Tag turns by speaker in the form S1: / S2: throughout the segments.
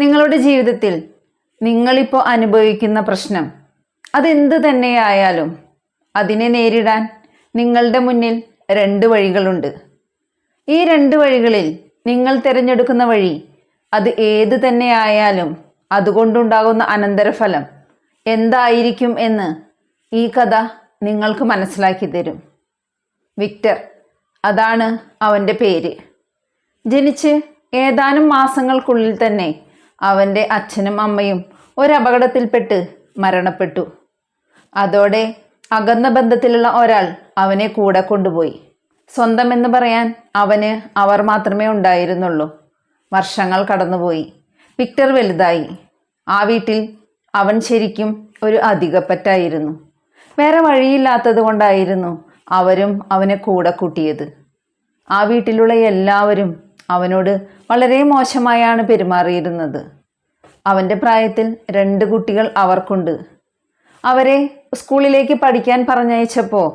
S1: നിങ്ങളുടെ ജീവിതത്തിൽ നിങ്ങളിപ്പോൾ അനുഭവിക്കുന്ന പ്രശ്നം അതെന്ത് തന്നെയായാലും അതിനെ നേരിടാൻ നിങ്ങളുടെ മുന്നിൽ രണ്ട് വഴികളുണ്ട്. ഈ രണ്ട് വഴികളിൽ നിങ്ങൾ തിരഞ്ഞെടുക്കുന്ന വഴി അത് ഏത് തന്നെയായാലും അതുകൊണ്ടുണ്ടാകുന്ന അനന്തരഫലം എന്തായിരിക്കും എന്ന് ഈ കഥ നിങ്ങൾക്ക് മനസ്സിലാക്കി തരും. വിക്ടർ അതാണ് അവന്റെ പേര്. ജനിച്ച് ഏതാനും മാസങ്ങൾക്കുള്ളിൽ തന്നെ അവന്റെ അച്ഛനും അമ്മയും ഒരപകടത്തിൽപ്പെട്ട് മരണപ്പെട്ടു. അതോടെ അകന്ന ബന്ധത്തിലുള്ള ഒരാൾ അവനെ കൂടെ കൊണ്ടുപോയി. സ്വന്തം എന്ന് പറയാൻ അവന് അവർ മാത്രമേ ഉണ്ടായിരുന്നുള്ളൂ. വർഷങ്ങൾ കടന്നുപോയി. വിക്ടർ വലുതായി. ആ വീട്ടിൽ അവൻ ശരിക്കും ഒരു അധികപ്പറ്റായിരുന്നു. വേറെ വഴിയില്ലാത്തത് കൊണ്ടായിരുന്നു അവരും അവനെ കൂടെ കൂട്ടിയത്. ആ വീട്ടിലുള്ള എല്ലാവരും അവനോട് വളരെ മോശമായാണ് പെരുമാറിയിരുന്നത്. അവന്റെ പ്രായത്തിൽ രണ്ട് കുട്ടികൾ അവർക്കുണ്ട്. അവരെ സ്കൂളിലേക്ക് പഠിക്കാൻ പറഞ്ഞയച്ചപ്പോൾ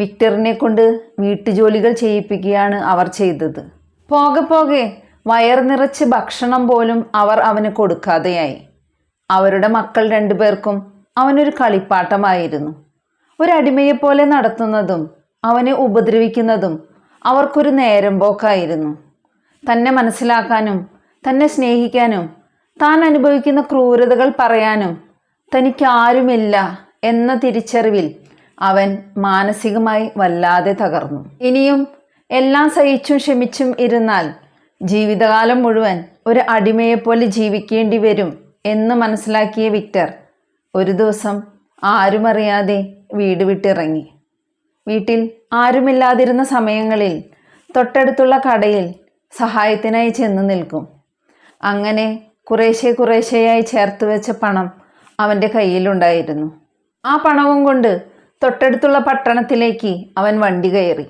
S1: വിക്ടറിനെ കൊണ്ട് വീട്ടുജോലികൾ ചെയ്യിപ്പിക്കുകയാണ് അവർ ചെയ്തത്. പോകെ പോകെ വയർ നിറച്ച് ഭക്ഷണം പോലും അവർ അവന് കൊടുക്കാതെയായി. അവരുടെ മക്കൾ രണ്ടുപേർക്കും അവനൊരു കളിപ്പാട്ടമായിരുന്നു. ഒരടിമയെപ്പോലെ നടത്തുന്നതും അവനെ ഉപദ്രവിക്കുന്നതും അവർക്കൊരു നേരം പോക്കായിരുന്നു. തന്നെ മനസ്സിലാക്കാനും തന്നെ സ്നേഹിക്കാനും താൻ അനുഭവിക്കുന്ന ക്രൂരതകൾ പറയാനും തനിക്കാരുമില്ല എന്ന തിരിച്ചറിവിൽ അവൻ മാനസികമായി വല്ലാതെ തകർന്നു. ഇനിയും എല്ലാം സഹിച്ചും ക്ഷമിച്ചും ഇരുന്നാൽ ജീവിതകാലം മുഴുവൻ ഒരു അടിമയെപ്പോലെ ജീവിക്കേണ്ടി വരും എന്ന് മനസ്സിലാക്കിയ വിക്ടർ ഒരു ദിവസം ആരുമറിയാതെ വീട് വിട്ടിറങ്ങി. വീട്ടിൽ ആരുമില്ലാതിരുന്ന സമയങ്ങളിൽ തൊട്ടടുത്തുള്ള കടയിൽ സഹായത്തിനായി ചെന്ന് നിൽക്കും. അങ്ങനെ കുറേശ്ശെ കുറേശ്ശെയായി ചേർത്ത് വെച്ച പണം അവന്റെ കയ്യിലുണ്ടായിരുന്നു. ആ പണവും കൊണ്ട് തൊട്ടടുത്തുള്ള പട്ടണത്തിലേക്ക് അവൻ വണ്ടി കയറി.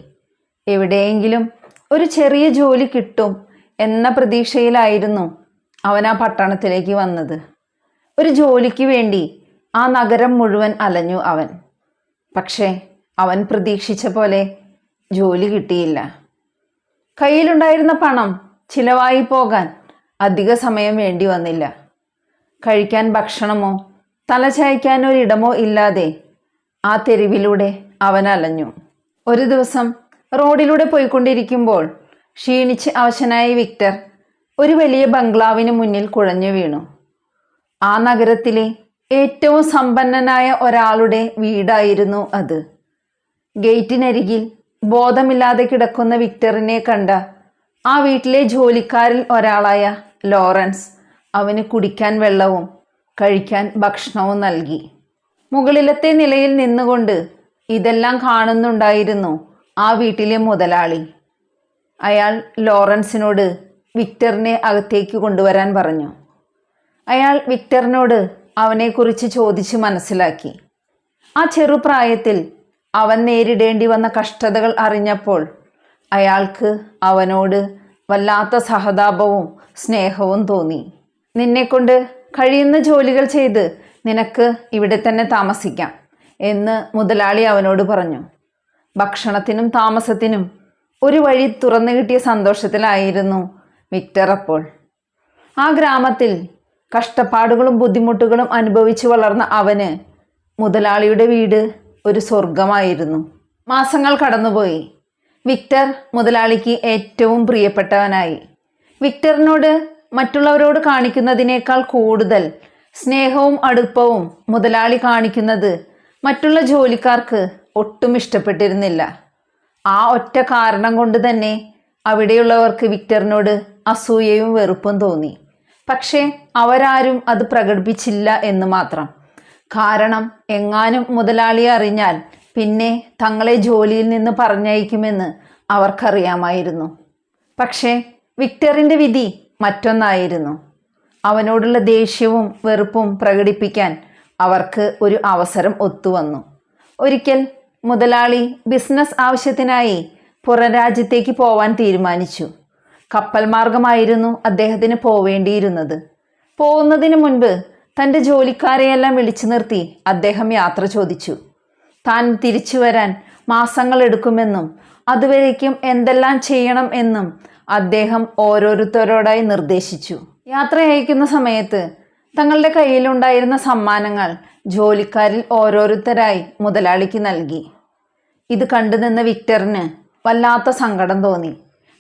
S1: എവിടെയെങ്കിലും ഒരു ചെറിയ ജോലി കിട്ടും എന്ന പ്രതീക്ഷയിലായിരുന്നു അവൻ ആ പട്ടണത്തിലേക്ക് വന്നത്. ഒരു ജോലിക്ക് വേണ്ടി ആ നഗരം മുഴുവൻ അലഞ്ഞു അവൻ. പക്ഷേ അവൻ പ്രതീക്ഷിച്ച പോലെ ജോലി കിട്ടിയില്ല. കയ്യിലുണ്ടായിരുന്ന പണം ചിലവായി പോകാൻ അധിക സമയം വേണ്ടി വന്നില്ല. കഴിക്കാൻ ഭക്ഷണമോ തലചായ്ക്കാൻ ഒരിടമോ ഇല്ലാതെ ആ തെരുവിലൂടെ അവൻ അലഞ്ഞു. ഒരു ദിവസം റോഡിലൂടെ പോയിക്കൊണ്ടിരിക്കുമ്പോൾ ക്ഷീണിച്ച് അവശനായ വിക്ടർ ഒരു വലിയ ബംഗ്ലാവിന് മുന്നിൽ കുഴഞ്ഞു വീണു. ആ നഗരത്തിലെ ഏറ്റവും സമ്പന്നനായ ഒരാളുടെ വീടായിരുന്നു അത്. ഗേറ്റിനരികിൽ ബോധമില്ലാതെ കിടക്കുന്ന വിക്ടറിനെ കണ്ട ആ വീട്ടിലെ ജോലിക്കാരിൽ ഒരാളായ ലോറൻസ് അവന് കുടിക്കാൻ വെള്ളവും കഴിക്കാൻ ഭക്ഷണവും നൽകി. മുകളിലത്തെ നിലയിൽ നിന്നുകൊണ്ട് ഇതെല്ലാം കാണുന്നുണ്ടായിരുന്നു ആ വീട്ടിലെ മുതലാളി. അയാൾ ലോറൻസിനോട് വിക്ടറിനെ അകത്തേക്ക് കൊണ്ടുവരാൻ പറഞ്ഞു. അയാൾ വിക്ടറിനോട് അവനെക്കുറിച്ച് ചോദിച്ച് മനസ്സിലാക്കി. ആ ചെറുപ്രായത്തിൽ അവൻ നേരിടേണ്ടി വന്ന കഷ്ടതകൾ അറിഞ്ഞപ്പോൾ അയാൾക്ക് അവനോട് വല്ലാത്ത സഹതാപവും സ്നേഹവും തോന്നി. നിന്നെക്കൊണ്ട് കഴിയുന്ന ജോലികൾ ചെയ്ത് നിനക്ക് ഇവിടെ തന്നെ താമസിക്കാം എന്ന് മുതലാളി അവനോട് പറഞ്ഞു. ഭക്ഷണത്തിനും താമസത്തിനും ഒരു വഴി തുറന്നു കിട്ടിയ സന്തോഷത്തിലായിരുന്നു വിക്ടർ അപ്പോൾ. ആ ഗ്രാമത്തിൽ കഷ്ടപ്പാടുകളും ബുദ്ധിമുട്ടുകളും അനുഭവിച്ചു വളർന്ന അവന് മുതലാളിയുടെ വീട് ഒരു സ്വർഗമായിരുന്നു മാസങ്ങൾ കടന്നുപോയി. വിക്ടർ മുതലാളിക്ക് ഏറ്റവും പ്രിയപ്പെട്ടവനായി. വിക്ടറിനോട് മറ്റുള്ളവരോട് കാണിക്കുന്നതിനേക്കാൾ കൂടുതൽ സ്നേഹവും അടുപ്പവും മുതലാളി കാണിക്കുന്നത് മറ്റുള്ള ജോലിക്കാർക്ക് ഒട്ടും ഇഷ്ടപ്പെട്ടിരുന്നില്ല. ആ ഒറ്റ കാരണം കൊണ്ട് തന്നെ അവിടെയുള്ളവർക്ക് വിക്ടറിനോട് അസൂയയും വെറുപ്പും തോന്നി. പക്ഷേ അവരാരും അത് പ്രകടിപ്പിച്ചില്ല എന്ന് മാത്രം. കാരണം എങ്ങാനും മുതലാളി അറിഞ്ഞാൽ പിന്നെ തങ്ങളെ ജോലിയിൽ നിന്ന് പറഞ്ഞയക്കുമെന്ന് അവർക്കറിയാമായിരുന്നു. പക്ഷേ വിക്ടറിന്റെ വിധി മറ്റൊന്നായിരുന്നു. അവനോടുള്ള ദേഷ്യവും വെറുപ്പും പ്രകടിപ്പിക്കാൻ അവർക്ക് ഒരു അവസരം ഒത്തുവന്നു. ഒരിക്കൽ മുതലാളി ബിസിനസ് ആവശ്യത്തിനായി പുറം രാജ്യത്തേക്ക് പോവാൻ തീരുമാനിച്ചു. കപ്പൽ മാർഗമായിരുന്നു അദ്ദേഹത്തിന് പോവേണ്ടിയിരുന്നത്. പോകുന്നതിന് മുൻപ് തന്റെ ജോലിക്കാരെയെല്ലാം വിളിച്ചു നിർത്തി അദ്ദേഹം യാത്ര ചോദിച്ചു. താൻ തിരിച്ചു വരാൻ മാസങ്ങൾ എടുക്കുമെന്നും അതുവരേക്കും എന്തെല്ലാം ചെയ്യണം എന്നും അദ്ദേഹം ഓരോരുത്തരോടായി നിർദ്ദേശിച്ചു. യാത്ര അയക്കുന്ന സമയത്ത് തങ്ങളുടെ കയ്യിലുണ്ടായിരുന്ന സമ്മാനങ്ങൾ ജോലിക്കാരിൽ ഓരോരുത്തരായി മുതലാളിക്ക് നൽകി. ഇത് കണ്ടുനിന്ന വിക്ടറിന് വല്ലാത്ത സങ്കടം തോന്നി.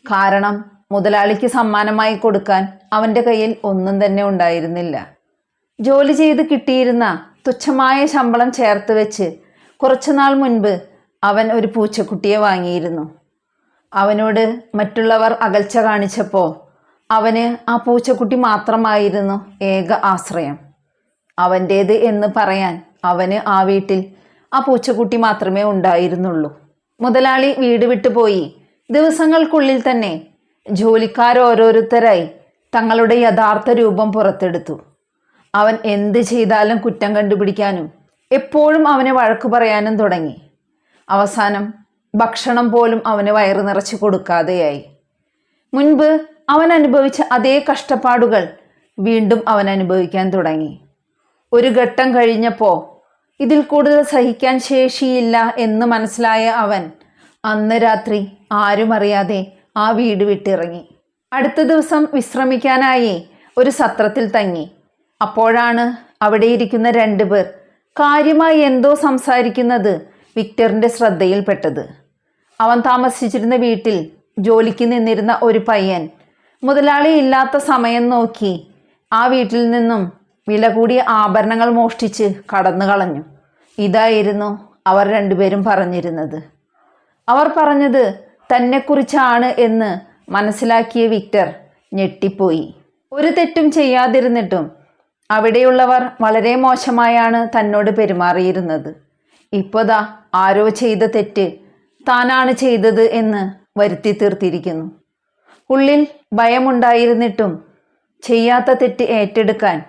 S1: കാരണം മുതലാളിക്ക് സമ്മാനമായി കൊടുക്കാൻ അവന്റെ കയ്യിൽ ഒന്നും തന്നെ ഉണ്ടായിരുന്നില്ല. ജോലി ചെയ്ത് കിട്ടിയിരുന്ന തുച്ഛമായ ശമ്പളം ചേർത്ത് വെച്ച് കുറച്ചുനാൾ മുൻപ് അവൻ ഒരു പൂച്ചക്കുട്ടിയെ വാങ്ങിയിരുന്നു. അവനോട് മറ്റുള്ളവർ അകൽച്ച കാണിച്ചപ്പോൾ അവന് ആ പൂച്ചക്കുട്ടി മാത്രമായിരുന്നു ഏക ആശ്രയം. അവന്റേത് എന്ന് പറയാൻ അവന് ആ വീട്ടിൽ ആ പൂച്ചക്കുട്ടി മാത്രമേ ഉണ്ടായിരുന്നുള്ളൂ. മുതലാളി വീട് വിട്ടുപോയി ദിവസങ്ങൾക്കുള്ളിൽ തന്നെ ജോലിക്കാരോരോരുത്തരായി തങ്ങളുടെ യഥാർത്ഥ രൂപം പുറത്തെടുത്തു. അവൻ എന്ത് ചെയ്താലും കുറ്റം കണ്ടുപിടിക്കാനും എപ്പോഴും അവനെ വഴക്കു പറയാനും തുടങ്ങി. അവസാനം ഭക്ഷണം പോലും അവന് വയറു നിറച്ച് കൊടുക്കാതെയായി. മുൻപ് അവൻ അനുഭവിച്ച അതേ കഷ്ടപ്പാടുകൾ വീണ്ടും അവൻ അനുഭവിക്കാൻ തുടങ്ങി. ഒരു ഘട്ടം കഴിഞ്ഞപ്പോൾ ഇതിൽ കൂടുതൽ സഹിക്കാൻ ശേഷിയില്ല എന്ന് മനസ്സിലായ അവൻ അന്ന് രാത്രി ആരും അറിയാതെ ആ വീട് വിട്ടിറങ്ങി. അടുത്ത ദിവസം വിശ്രമിക്കാനായി ഒരു സത്രത്തിൽ തങ്ങി. അപ്പോഴാണ് അവിടെ ഇരിക്കുന്ന രണ്ടുപേർ കാര്യമായി എന്തോ സംസാരിക്കുന്നത് വിക്ടറിന്റെ ശ്രദ്ധയിൽപ്പെട്ടത്. അവൻ താമസിച്ചിരുന്ന വീട്ടിൽ ജോലിക്ക് നിന്നിരുന്ന ഒരു പയ്യൻ മുതലാളി ഇല്ലാത്ത സമയം നോക്കി ആ വീട്ടിൽ നിന്നും വില കൂടിയ ആഭരണങ്ങൾ മോഷ്ടിച്ച് കടന്നു കളഞ്ഞു. ഇതായിരുന്നു അവർ രണ്ടുപേരും പറഞ്ഞിരുന്നത്. അവർ പറഞ്ഞത് തന്നെക്കുറിച്ചാണ് എന്ന് മനസ്സിലാക്കിയ വിക്ടർ ഞെട്ടിപ്പോയി. ഒരു തെറ്റും ചെയ്യാതിരുന്നിട്ടും അവിടെയുള്ളവർ വളരെ മോശമായാണ് തന്നോട് പെരുമാറിയിരുന്നത്. ഇപ്പോതാ ആരോ ചെയ്ത തെറ്റ് താനാണ് ചെയ്തത് എന്ന് വരുത്തി തീർത്തിരിക്കുന്നു. ഉള്ളിൽ ഭയമുണ്ടായിരുന്നിട്ടും ചെയ്യാത്ത തെറ്റ് ഏറ്റെടുക്കാൻ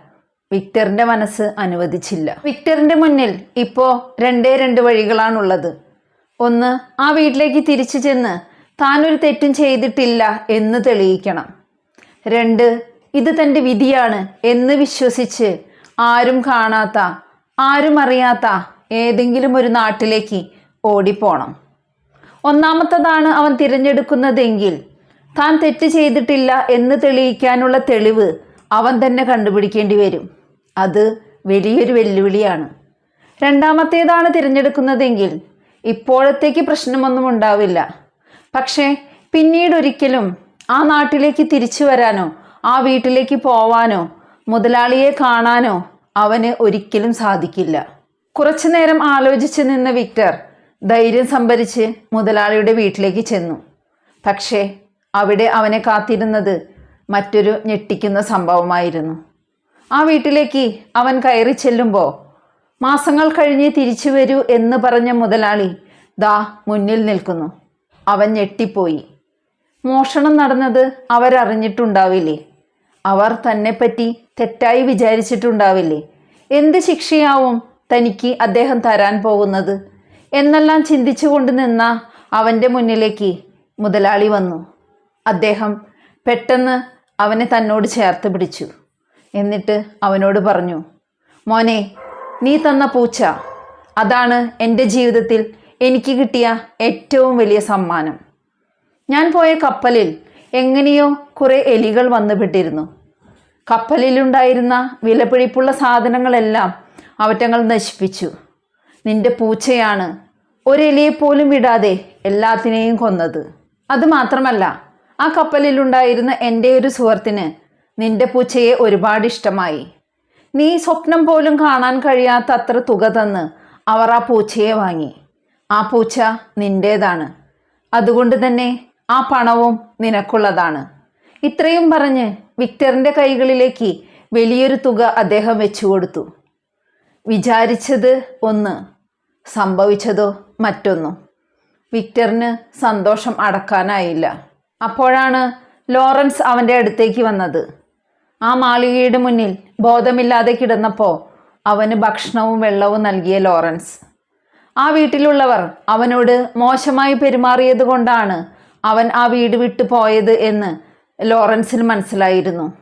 S1: വിക്ടറിന്റെ മനസ്സ് അനുവദിച്ചില്ല. വിക്ടറിന്റെ മുന്നിൽ ഇപ്പോ രണ്ടേ രണ്ട് വഴികളാണുള്ളത്. ഒന്ന് ആ വീട്ടിലേക്ക് തിരിച്ചു ചെന്ന് താനൊരു തെറ്റും ചെയ്തിട്ടില്ല എന്ന് തെളിയിക്കണം. രണ്ട് ഇത് തന്റെ വിധിയാണ് എന്ന് വിശ്വസിച്ച് ആരും കാണാത്ത ആരും അറിയാത്ത ഏതെങ്കിലും ഒരു നാട്ടിലേക്ക് ഓടിപ്പോണം. ഒന്നാമത്തതാണ് അവൻ തിരഞ്ഞെടുക്കുന്നതെങ്കിൽ താൻ തെറ്റ് ചെയ്തിട്ടില്ല എന്ന് തെളിയിക്കാനുള്ള തെളിവ് അവൻ തന്നെ കണ്ടുപിടിക്കേണ്ടി വരും. അത് വലിയൊരു വെല്ലുവിളിയാണ്. രണ്ടാമത്തേതാണ് തിരഞ്ഞെടുക്കുന്നതെങ്കിൽ ഇപ്പോഴത്തേക്ക് പ്രശ്നമൊന്നും ഉണ്ടാവില്ല. പക്ഷേ പിന്നീടൊരിക്കലും ആ നാട്ടിലേക്ക് തിരിച്ചു വരാനോ ആ വീട്ടിലേക്ക് പോവാനോ മുതലാളിയെ കാണാനോ അവന് ഒരിക്കലും സാധിക്കില്ല. കുറച്ചു നേരം ആലോചിച്ച് നിന്ന വിക്ടർ ധൈര്യം സംഭരിച്ച് മുതലാളിയുടെ വീട്ടിലേക്ക് ചെന്നു. പക്ഷേ അവിടെ അവനെ കാത്തിരുന്നത് മറ്റൊരു ഞെട്ടിക്കുന്ന സംഭവമായിരുന്നു. ആ വീട്ടിലേക്ക് അവൻ കയറി ചെല്ലുമ്പോൾ മാസങ്ങൾ കഴിഞ്ഞ് തിരിച്ചു വരൂ എന്ന് പറഞ്ഞ മുതലാളി ദാ മുന്നിൽ നിൽക്കുന്നു. അവൻ ഞെട്ടിപ്പോയി. മോഷണം നടന്നത് അവരറിഞ്ഞിട്ടുണ്ടാവില്ലേ? അവർ തന്നെപ്പറ്റി തെറ്റായി വിചാരിച്ചിട്ടുണ്ടാവില്ലേ? എന്ത് ശിക്ഷയാവും തനിക്ക് അദ്ദേഹം തരാൻ പോകുന്നത്? എന്നെല്ലാം ചിന്തിച്ചുകൊണ്ട് നിന്ന അവന്റെ മുന്നിലേക്ക് മുതലാളി വന്നു. അദ്ദേഹം പെട്ടെന്ന് അവനെ തന്നോട് ചേർത്ത് പിടിച്ചു. എന്നിട്ട് അവനോട് പറഞ്ഞു മോനെ നീ തന്ന പൂച്ച അതാണ് എന്റെ ജീവിതത്തിൽ എനിക്ക് കിട്ടിയ ഏറ്റവും വലിയ സമ്മാനം. ഞാൻ പോയ കപ്പലിൽ എങ്ങനെയോ കുറേ എലികൾ വന്നുപെട്ടിരുന്നു കപ്പലിലുണ്ടായിരുന്ന വിലപിടിപ്പുള്ള സാധനങ്ങളെല്ലാം അവറ്റങ്ങൾ നശിപ്പിച്ചു. നിന്റെ പൂച്ചയാണ്. ഒരെലിയെ പോലും വിടാതെ എല്ലാത്തിനെയും കൊന്നത്. അതുമാത്രമല്ല ആ കപ്പലിലുണ്ടായിരുന്ന എന്റെ ഒരു സുഹൃത്തിന് നിന്റെ പൂച്ചയെ ഒരുപാട് ഇഷ്ടമായി. നീ സ്വപ്നം പോലും കാണാൻ കഴിയാത്ത അത്ര തുക തന്ന് അവർ ആ പൂച്ചയെ വാങ്ങി. ആ പൂച്ച നിന്റേതാണ് അതുകൊണ്ട് തന്നെ ആ പണവും നിനക്കുള്ളതാണ്. ഇത്രയും പറഞ്ഞ് വിക്ടറിന്റെ കൈകളിലേക്ക് വലിയൊരു തുക അദ്ദേഹം വെച്ചു കൊടുത്തു വിചാരിച്ചത് ഒന്ന് സംഭവിച്ചതോ മറ്റൊന്നും. വിക്ടറിന് സന്തോഷം അടക്കാനായില്ല. അപ്പോഴാണ് ലോറൻസ് അവന്റെ അടുത്തേക്ക് വന്നത്. ആ മാളികയുടെ മുന്നിൽ ബോധമില്ലാതെ കിടന്നപ്പോൾ അവന് ഭക്ഷണവും വെള്ളവും നൽകിയ ലോറൻസ്. ആ വീട്ടിലുള്ളവർ അവനോട് മോശമായി പെരുമാറിയത് കൊണ്ടാണ് അവൻ ആ വീട് വിട്ടു പോയത് എന്ന് ലോറൻസിന് മനസ്സിലായിരുന്നു.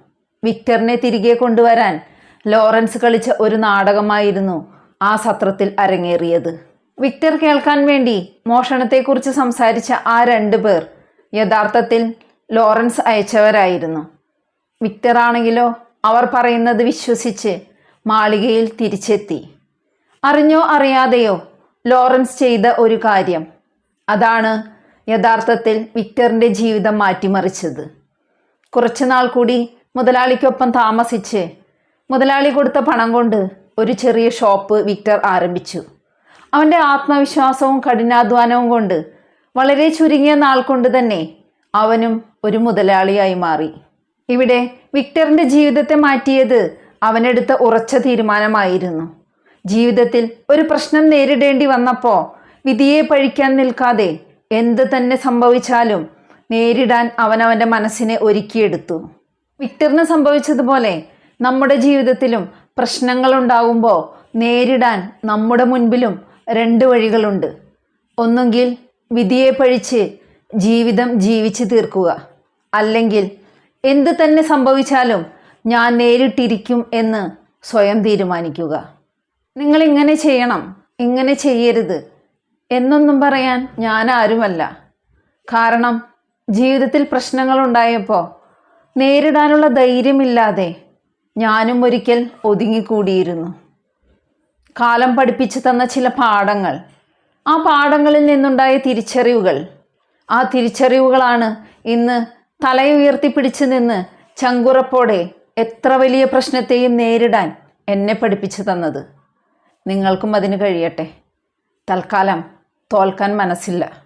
S1: വിക്ടറിനെ തിരികെ കൊണ്ടുവരാൻ ലോറൻസ് കളിച്ച ഒരു നാടകമായിരുന്നു ആ സത്രത്തിൽ അരങ്ങേറിയത്. വിക്ടർ കേൾക്കാൻ വേണ്ടി മോഷണത്തെക്കുറിച്ച് സംസാരിച്ച ആ രണ്ടു പേർ യഥാർത്ഥത്തിൽ ലോറൻസ് അയച്ചവരായിരുന്നു. വിക്ടർ ആണെങ്കിലോ അവർ പറയുന്നത് വിശ്വസിച്ച് മാളികയിൽ തിരിച്ചെത്തി. അറിഞ്ഞോ അറിയാതെയോ ലോറൻസ് ചെയ്ത ഒരു കാര്യം. അതാണ് യഥാർത്ഥത്തിൽ വിക്ടറിന്റെ ജീവിതം മാറ്റിമറിച്ചത്. കുറച്ചുനാൾ കൂടി മുതലാളിക്കൊപ്പം താമസിച്ച് മുതലാളി കൊടുത്ത പണം കൊണ്ട് ഒരു ചെറിയ ഷോപ്പ് വിക്ടർ ആരംഭിച്ചു. അവന്റെ ആത്മവിശ്വാസവും കഠിനാധ്വാനവും കൊണ്ട് വളരെ ചുരുങ്ങിയ നാൾ കൊണ്ട് തന്നെ അവനും ഒരു മുതലാളിയായി മാറി. ഇവിടെ വിക്ടറിന്റെ ജീവിതത്തെ മാറ്റിയത് അവനെടുത്ത ഉറച്ച തീരുമാനമായിരുന്നു. ജീവിതത്തിൽ ഒരു പ്രശ്നം നേരിടേണ്ടി വന്നപ്പോൾ വിധിയെ പഴിക്കാൻ നിൽക്കാതെ എന്ത് തന്നെ സംഭവിച്ചാലും നേരിടാൻ അവനവന്റെ മനസ്സിനെ ഒരുക്കിയെടുത്തു. വിക്ടറിന് സംഭവിച്ചതുപോലെ നമ്മുടെ ജീവിതത്തിലും പ്രശ്നങ്ങൾ ഉണ്ടാകുമ്പോൾ നേരിടാൻ നമ്മുടെ മുൻപിലും രണ്ട് വഴികളുണ്ട്. ഒന്നുകിൽ വിധിയെ പഴിച്ച് ജീവിതം ജീവിച്ചു തീർക്കുക. അല്ലെങ്കിൽ എന്ത് തന്നെ സംഭവിച്ചാലും ഞാൻ നേരിട്ടിരിക്കും എന്ന് സ്വയം തീരുമാനിക്കുക. നിങ്ങൾ ഇങ്ങനെ ചെയ്യണം. ഇങ്ങനെ ചെയ്യരുത്. എന്നൊന്നും പറയാൻ ഞാൻ ആരുമല്ല കാരണം ജീവിതത്തിൽ പ്രശ്നങ്ങൾ ഉണ്ടായപ്പോൾ നേരിടാനുള്ള ധൈര്യമില്ലാതെ ഞാനും ഒരിക്കൽ ഒതുങ്ങിക്കൂടിയിരുന്നു. കാലം പഠിപ്പിച്ചു തന്ന ചില പാഠങ്ങൾ ആ പാഠങ്ങളിൽ നിന്നുണ്ടായ തിരിച്ചറിവുകൾ ആ തിരിച്ചറിവുകളാണ് ഇന്ന് തലയുയർത്തിപ്പിടിച്ച് നിന്ന് ചങ്കുറപ്പോടെ എത്ര വലിയ പ്രശ്നത്തെയും നേരിടാൻ എന്നെ പഠിപ്പിച്ചു തന്നത്. നിങ്ങൾക്കും അതിന് കഴിയട്ടെ. തൽക്കാലം തോൽക്കാൻ മനസ്സില്ല.